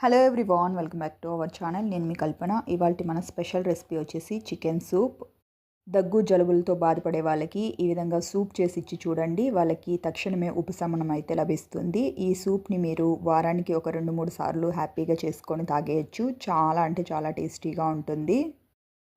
Hello everyone welcome back to our channel నేను మీ కల్పన. ఇవాళ మన స్పెషల్ రెసిపీ వచ్చేసి చికెన్ సూప్ దగ్గు జలుబులతో బాధపడే వాళ్ళకి ఈ విధంగా సూప్ చేసి ఇచ్చి చూడండి. వాళ్ళకి తక్షణమే ఉపశమనం అయితే లభిస్తుంది. ఈ సూప్ని మీరు వారానికి ఒక రెండు మూడు సార్లు హ్యాపీగా చేసుకొని తాగేయచ్చు. చాలా అంటే చాలా టేస్టీగా ఉంటుంది.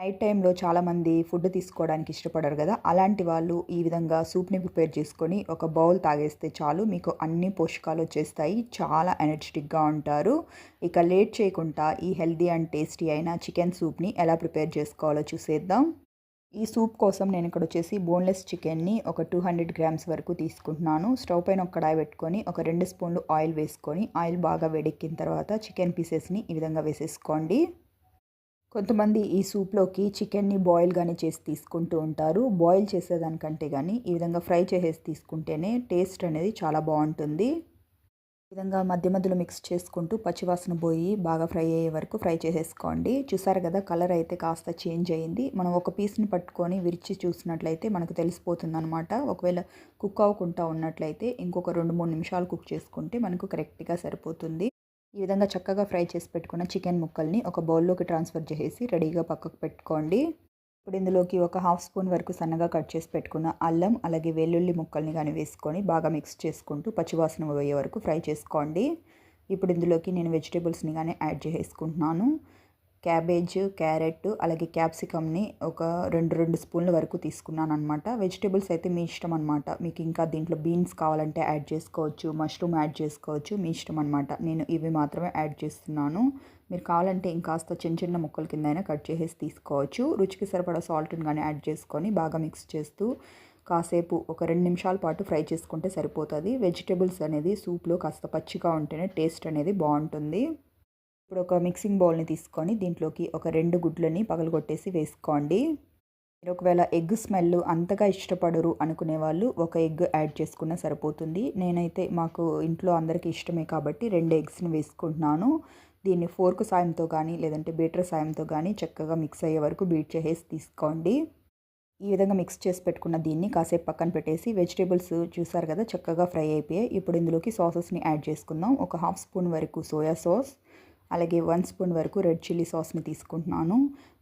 నైట్ టైంలో చాలామంది ఫుడ్ తీసుకోవడానికి ఇష్టపడరు కదా. అలాంటి వాళ్ళు ఈ విధంగా సూప్ని ప్రిపేర్ చేసుకొని ఒక బౌల్ తాగేస్తే చాలు. మీకు అన్ని పోషకాలు వచ్చేస్తాయి. చాలా ఎనర్జెటిక్గా ఉంటారు. ఇక లేట్ చేయకుండా ఈ హెల్దీ అండ్ టేస్టీ అయిన చికెన్ సూప్ని ఎలా ప్రిపేర్ చేసుకోవాలో చూసేద్దాం. ఈ సూప్ కోసం నేను ఇక్కడ వచ్చేసి బోన్లెస్ చికెన్ని ఒక టూ హండ్రెడ్ గ్రామ్స్ వరకు తీసుకుంటున్నాను. స్టవ్ పైన ఒక కడాయి పెట్టుకొని ఒక రెండు స్పూన్లు ఆయిల్ వేసుకొని ఆయిల్ బాగా వేడెక్కిన తర్వాత చికెన్ పీసెస్ని ఈ విధంగా వేసేసుకోండి. కొంతమంది ఈ సూప్లోకి చికెన్ని బాయిల్ కానీ చేసి తీసుకుంటూ ఉంటారు. బాయిల్ చేసేదానికంటే కానీ ఈ విధంగా ఫ్రై చేసేసి తీసుకుంటేనే టేస్ట్ అనేది చాలా బాగుంటుంది. ఈ విధంగా మధ్య మధ్యలో మిక్స్ చేసుకుంటూ పచ్చివాసన పోయి బాగా ఫ్రై అయ్యే వరకు ఫ్రై చేసేసుకోండి. చూసారు కదా కలర్ అయితే కాస్త చేంజ్ అయ్యింది మనం ఒక పీస్ని పట్టుకొని విరిచి చూసినట్లయితే మనకు తెలిసిపోతుంది అనమాట ఒకవేళ కుక్ అవ్వకుండా ఉన్నట్లయితే ఇంకొక రెండు మూడు నిమిషాలు కుక్ చేసుకుంటే మనకు కరెక్ట్గా సరిపోతుంది. ఈ విధంగా చక్కగా ఫ్రై చేసి పెట్టుకున్న చికెన్ ముక్కల్ని ఒక బౌల్లోకి ట్రాన్స్ఫర్ చేసి రెడీగా పక్కకు పెట్టుకోండి. ఇప్పుడు ఇందులోకి ఒక హాఫ్ స్పూన్ వరకు సన్నగా కట్ చేసి పెట్టుకున్న అల్లం అలాగే వెల్లుల్లి ముక్కల్ని కానీ వేసుకొని బాగా మిక్స్ చేసుకుంటూ పచ్చివాసన పోయే వరకు ఫ్రై చేసుకోండి. ఇప్పుడు ఇందులోకి నేను వెజిటేబుల్స్ని కానీ యాడ్ చేసుకుంటున్నాను క్యాబేజ్ క్యారెట్ అలాగే క్యాప్సికమ్ని ఒక రెండు రెండు స్పూన్ల వరకు తీసుకున్నాను అనమాట వెజిటేబుల్స్ అయితే మీ ఇష్టం అనమాట మీకు ఇంకా దీంట్లో బీన్స్ కావాలంటే యాడ్ చేసుకోవచ్చు మష్రూమ్ యాడ్ చేసుకోవచ్చు మీ ఇష్టం అనమాట నేను ఇవి మాత్రమే యాడ్ చేస్తున్నాను. మీరు కావాలంటే ఇంకాస్త చిన్న చిన్న ముక్కల కింద అయినా కట్ చేసేసి తీసుకోవచ్చు. రుచికి సరిపడా సాల్ట్ని కానీ యాడ్ చేసుకొని బాగా మిక్స్ చేస్తూ కాసేపు ఒక రెండు నిమిషాల పాటు ఫ్రై చేసుకుంటే సరిపోతుంది. వెజిటేబుల్స్ అనేది సూప్లో కాస్త పచ్చిగా ఉంటేనే టేస్ట్ అనేది బాగుంటుంది. ఇప్పుడు ఒక మిక్సింగ్ బౌల్ని తీసుకొని దీంట్లోకి ఒక రెండు గుడ్లని పగలగొట్టేసి వేసుకోండి. మీరు ఒకవేళ ఎగ్ స్మెల్ అంతగా ఇష్టపడరు అనుకునే వాళ్ళు ఒక ఎగ్ యాడ్ చేసుకున్న సరిపోతుంది. నేనైతే మాకు ఇంట్లో అందరికీ ఇష్టమే కాబట్టి రెండు ఎగ్స్ని వేసుకుంటున్నాను. దీన్ని ఫోర్క్ సాయంతో కానీ లేదంటే బీటర్ సాయంతో కానీ చక్కగా మిక్స్ అయ్యే వరకు బీట్ చేసేసి తీసుకోండి. ఈ విధంగా మిక్స్ చేసి పెట్టుకున్న దీన్ని కాసేపు పక్కన పెట్టేసి వెజిటేబుల్స్ చూసారు కదా చక్కగా ఫ్రై అయిపోయాయి. ఇప్పుడు ఇందులోకి సాసెస్ని యాడ్ చేసుకుందాం. ఒక హాఫ్ స్పూన్ వరకు సోయా సాస్ అలాగే వన్ స్పూన్ వరకు రెడ్ చిల్లీ సాస్ని తీసుకుంటున్నాను.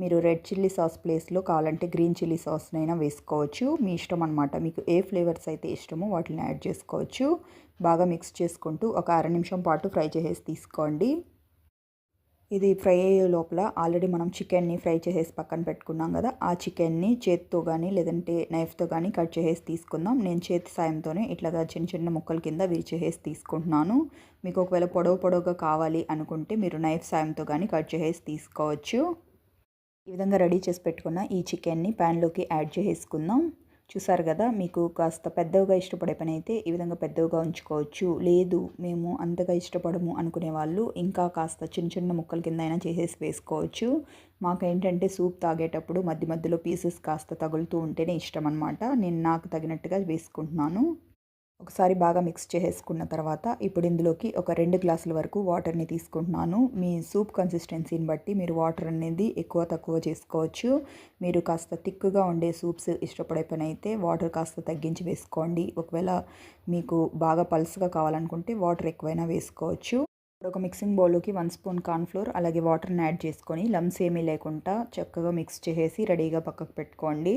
మీరు రెడ్ చిల్లీ సాస్ ప్లేస్లో కావాలంటే గ్రీన్ చిల్లీ సాస్నైనా వేసుకోవచ్చు. మీ ఇష్టం అనమాట మీకు ఏ ఫ్లేవర్స్ అయితే ఇష్టమో వాటిని యాడ్ చేసుకోవచ్చు. బాగా మిక్స్ చేసుకుంటూ ఒక అర నిమిషం పాటు ఫ్రై చేసేసి తీసుకోండి. ఇది ఫ్రై అయ్యే లోపల ఆల్రెడీ మనం చికెన్ని ఫ్రై చేసేసి పక్కన పెట్టుకున్నాం కదా ఆ చికెన్ని చేతితో కానీ లేదంటే నైఫ్తో కానీ కట్ చేసేసి తీసుకుందాం. నేను చేతి సాయంతోనే ఇట్లాగా చిన్న చిన్న ముక్కల కింద విరిచేసేసి తీసుకుంటున్నాను. మీకు ఒకవేళ పొడవు పొడవుగా కావాలి అనుకుంటే మీరు నైఫ్ సాయంతో కానీ కట్ చేసేసి తీసుకోవచ్చు. ఈ విధంగా రెడీ చేసి పెట్టుకున్న ఈ చికెన్ని ప్యాన్లోకి యాడ్ చేసుకుందాం చూసారు కదా మీకు కాస్త పెద్దవిగా ఇష్టపడే పని అయితే ఈ విధంగా పెద్దవిగా ఉంచుకోవచ్చు. లేదు మేము అంతగా ఇష్టపడము అనుకునే వాళ్ళు ఇంకా కాస్త చిన్న చిన్న ముక్కల కింద అయినా చేసేసి వేసుకోవచ్చు. మాకేంటంటే సూప్ తాగేటప్పుడు మధ్య మధ్యలో పీసెస్ కాస్త తగులుతూ ఉంటేనే ఇష్టం అనమాట నేను నాకు తగినట్టుగా వేసుకుంటున్నాను. ఒకసారి బాగా మిక్స్ చేసేసుకున్న తర్వాత ఇప్పుడు ఇందులోకి ఒక రెండు గ్లాసుల వరకు వాటర్ని తీసుకుంటున్నాను. మీ సూప్ కన్సిస్టెన్సీని బట్టి మీరు వాటర్ అనేది ఎక్కువ తక్కువ చేసుకోవచ్చు. మీరు కాస్త థిక్గా ఉండే సూప్స్ ఇష్టపడే పని అయితే వాటర్ కాస్త తగ్గించి వేసుకోండి. ఒకవేళ మీకు బాగా పల్స్గా కావాలనుకుంటే వాటర్ ఎక్కువైనా వేసుకోవచ్చు. ఒక మిక్సింగ్ బౌల్లోకి వన్ స్పూన్ కార్న్ఫ్లోర్ అలాగే వాటర్ని యాడ్ చేసుకొని లమ్స్ ఏమీ లేకుండా చక్కగా మిక్స్ చేసేసి రెడీగా పక్కకు పెట్టుకోండి.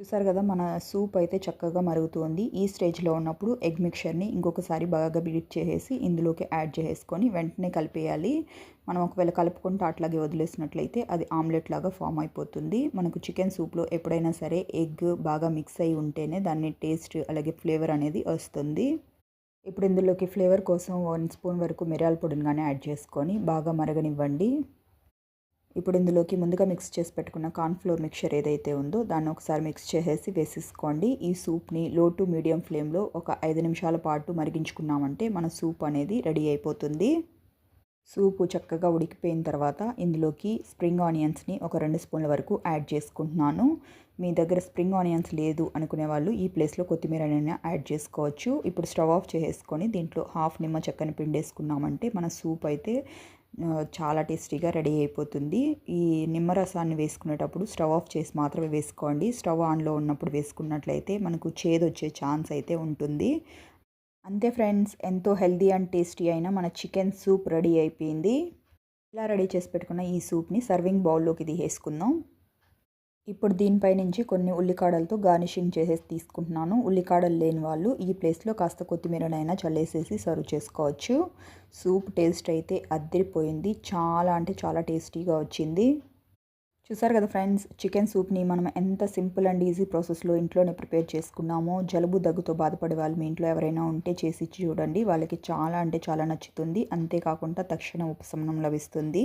చూసారు కదా మన సూప్ అయితే చక్కగా మరుగుతుంది. ఈ స్టేజ్లో ఉన్నప్పుడు ఎగ్ మిక్చర్ని ఇంకొకసారి బాగా బీట్ చేసేసి ఇందులోకి యాడ్ చేసుకొని వెంటనే కలిపేయాలి. మనం ఒకవేళ కలుపుకుంటూ అట్లాగే వదిలేసినట్లయితే అది ఆమ్లెట్ లాగా ఫామ్ అయిపోతుంది. మనకు చికెన్ సూప్లో ఎప్పుడైనా సరే ఎగ్ బాగా మిక్స్ అయి ఉంటేనే దాన్ని టేస్ట్ అలాగే ఫ్లేవర్ అనేది వస్తుంది. ఇప్పుడు ఇందులోకి ఫ్లేవర్ కోసం వన్ స్పూన్ వరకు మిరియాల పొడిని కానీ యాడ్ చేసుకొని బాగా మరగనివ్వండి. ఇప్పుడు ఇందులోకి ముందుగా మిక్స్ చేసి పెట్టుకున్న కార్న్ఫ్లోర్ మిక్చర్ ఏదైతే ఉందో దాన్ని ఒకసారి మిక్స్ చేసేసి వేసేసుకోండి. ఈ సూప్ని లో టు మీడియం ఫ్లేమ్లో ఒక ఐదు నిమిషాల పాటు మరిగించుకున్నామంటే మన సూప్ అనేది రెడీ అయిపోతుంది. సూపు చక్కగా ఉడికిపోయిన తర్వాత ఇందులోకి స్ప్రింగ్ ఆనియన్స్ని ఒక రెండు స్పూన్ల వరకు యాడ్ చేసుకుంటున్నాను. మీ దగ్గర స్ప్రింగ్ ఆనియన్స్ లేదు అనుకునే వాళ్ళు ఈ ప్లేస్లో కొత్తిమీర అయినా యాడ్ చేసుకోవచ్చు. ఇప్పుడు స్టవ్ ఆఫ్ చేసుకొని దీంట్లో హాఫ్ నిమ్మ చెక్కని పిండేసుకున్నామంటే మన సూప్ అయితే చాలా టేస్టీగా రెడీ అయిపోతుంది. ఈ నిమ్మరసాన్ని వేసుకునేటప్పుడు స్టవ్ ఆఫ్ చేసి మాత్రమే వేసుకోండి. స్టవ్ ఆన్లో ఉన్నప్పుడు వేసుకున్నట్లయితే మనకు చేదు వచ్చే ఛాన్స్ అయితే ఉంటుంది. అంతే ఫ్రెండ్స్ ఎంతో హెల్దీ అండ్ టేస్టీ అయిన మన చికెన్ సూప్ రెడీ అయిపోయింది. ఇలా రెడీ చేసి పెట్టుకున్న ఈ సూప్ని సర్వింగ్ బౌల్లోకి తీసేసుకుందాం. ఇప్పుడు దీనిపై నుంచి కొన్ని ఉల్లికాడలతో గార్నిషింగ్ చేసేసి తీసుకుంటున్నాను. ఉల్లికాడలు లేని వాళ్ళు ఈ ప్లేస్లో కాస్త కొత్తిమీరనైనా చల్లేసేసి సర్వ్ చేసుకోవచ్చు. సూప్ టేస్ట్ అయితే అద్దరిపోయింది. చాలా అంటే చాలా టేస్టీగా వచ్చింది. చూసారు కదా ఫ్రెండ్స్ చికెన్ సూప్ని మనం ఎంత సింపుల్ అండ్ ఈజీ ప్రాసెస్లో ఇంట్లోనే ప్రిపేర్ చేసుకున్నామో జలుబు దగ్గుతో బాధపడే వాళ్ళు మీ ఇంట్లో ఎవరైనా ఉంటే చేసి చూడండి. వాళ్ళకి చాలా అంటే చాలా నచ్చుతుంది. అంతేకాకుండా తక్షణ ఉపశమనం లభిస్తుంది.